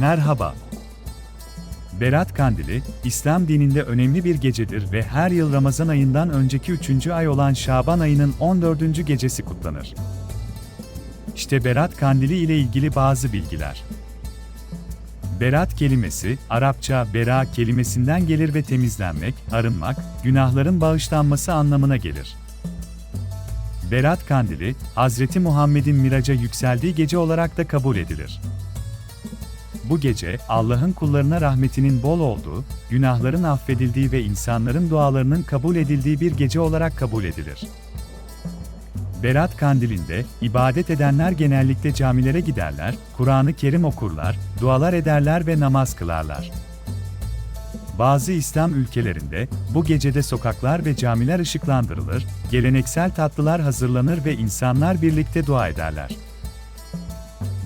Merhaba. Berat Kandili, İslam dininde önemli bir gecedir ve her yıl Ramazan ayından önceki üçüncü ay olan Şaban ayının 14. gecesi kutlanır. İşte Berat Kandili ile ilgili bazı bilgiler. Berat kelimesi, Arapça bera kelimesinden gelir ve temizlenmek, arınmak, günahların bağışlanması anlamına gelir. Berat Kandili, Hazreti Muhammed'in miraca yükseldiği gece olarak da kabul edilir. Bu gece, Allah'ın kullarına rahmetinin bol olduğu, günahların affedildiği ve insanların dualarının kabul edildiği bir gece olarak kabul edilir. Berat Kandili'nde, ibadet edenler genellikle camilere giderler, Kur'an-ı Kerim okurlar, dualar ederler ve namaz kılarlar. Bazı İslam ülkelerinde, bu gecede sokaklar ve camiler ışıklandırılır, geleneksel tatlılar hazırlanır ve insanlar birlikte dua ederler.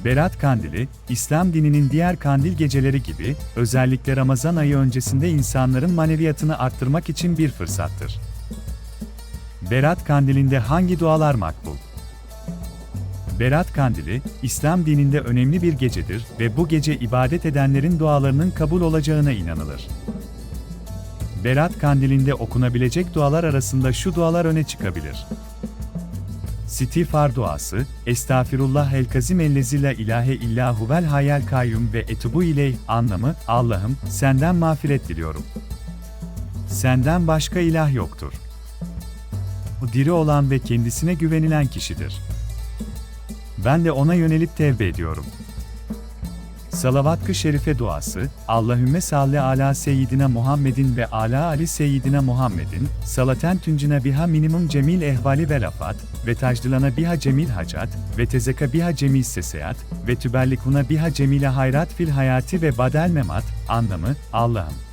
Berat Kandili, İslam dininin diğer kandil geceleri gibi, özellikle Ramazan ayı öncesinde insanların maneviyatını arttırmak için bir fırsattır. Berat Kandili'nde hangi dualar makbul? Berat Kandili, İslam dininde önemli bir gecedir ve bu gece ibadet edenlerin dualarının kabul olacağına inanılır. Berat Kandili'nde okunabilecek dualar arasında şu dualar öne çıkabilir. İstiğfar duası, Estağfirullah el kazim ellezi la ilahe illa huvel hayal kayyum ve etubu ileyh anlamı, Allah'ım, senden mağfiret diliyorum. Senden başka ilah yoktur. O diri olan ve kendisine güvenilen kişidir. Ben de ona yönelip tevbe ediyorum. Salavat-ı Şerife duası, Allahümme salli ala seyyidina Muhammedin ve ala ali seyyidina Muhammedin, salaten tüncüne biha minimum cemil ehvali ve lafat, ve tacdılana biha cemil hacat, ve tezeka biha cemil seseyat, ve tüberlikuna biha cemile hayrat fil hayati ve badel memat, anlamı, Allah'ım.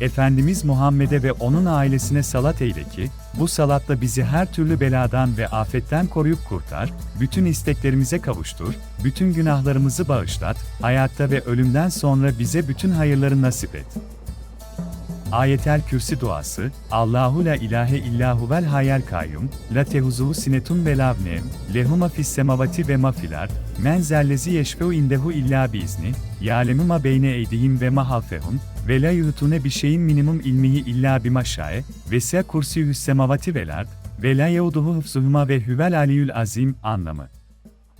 Efendimiz Muhammed'e ve onun ailesine salat eyle ki, bu salatla bizi her türlü beladan ve afetten koruyup kurtar, bütün isteklerimize kavuştur, bütün günahlarımızı bağışlat, hayatta ve ölümden sonra bize bütün hayırları nasip et. Ayetel Kürsi duası, Allahu la ilahe illa huvel hayal kayyum, la tehuzuhu sinetun ve lavnem, lehuma fis semavati ve mafilar, men zellezi yeşfeu indehu illa biizni, ya'lemu ma beyne eydihim ve ma halfehum, ve la yuhtune bir şeyin minimum ilmihi illa bimaşae, ve se kursiyühüs semavati vel ard, ve la yeuduhu hıfzuhuma ve huvel aliyül azim anlamı.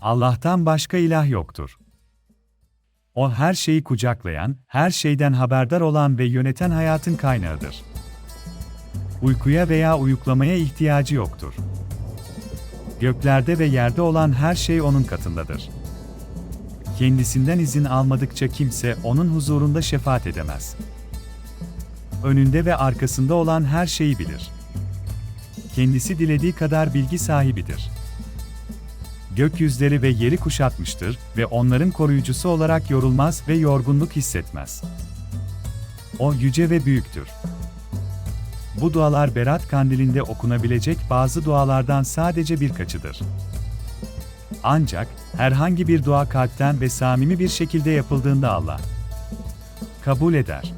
Allah'tan başka ilah yoktur. O her şeyi kucaklayan, her şeyden haberdar olan ve yöneten hayatın kaynağıdır. Uykuya veya uyuklamaya ihtiyacı yoktur. Göklerde ve yerde olan her şey onun katındadır. Kendisinden izin almadıkça kimse onun huzurunda şefaat edemez. Önünde ve arkasında olan her şeyi bilir. Kendisi dilediği kadar bilgi sahibidir gökyüzleri ve yeri kuşatmıştır ve onların koruyucusu olarak yorulmaz ve yorgunluk hissetmez. O yüce ve büyüktür. Bu dualar Berat Kandili'nde okunabilecek bazı dualardan sadece birkaçıdır. Ancak herhangi bir dua kalpten ve samimi bir şekilde yapıldığında Allah kabul eder.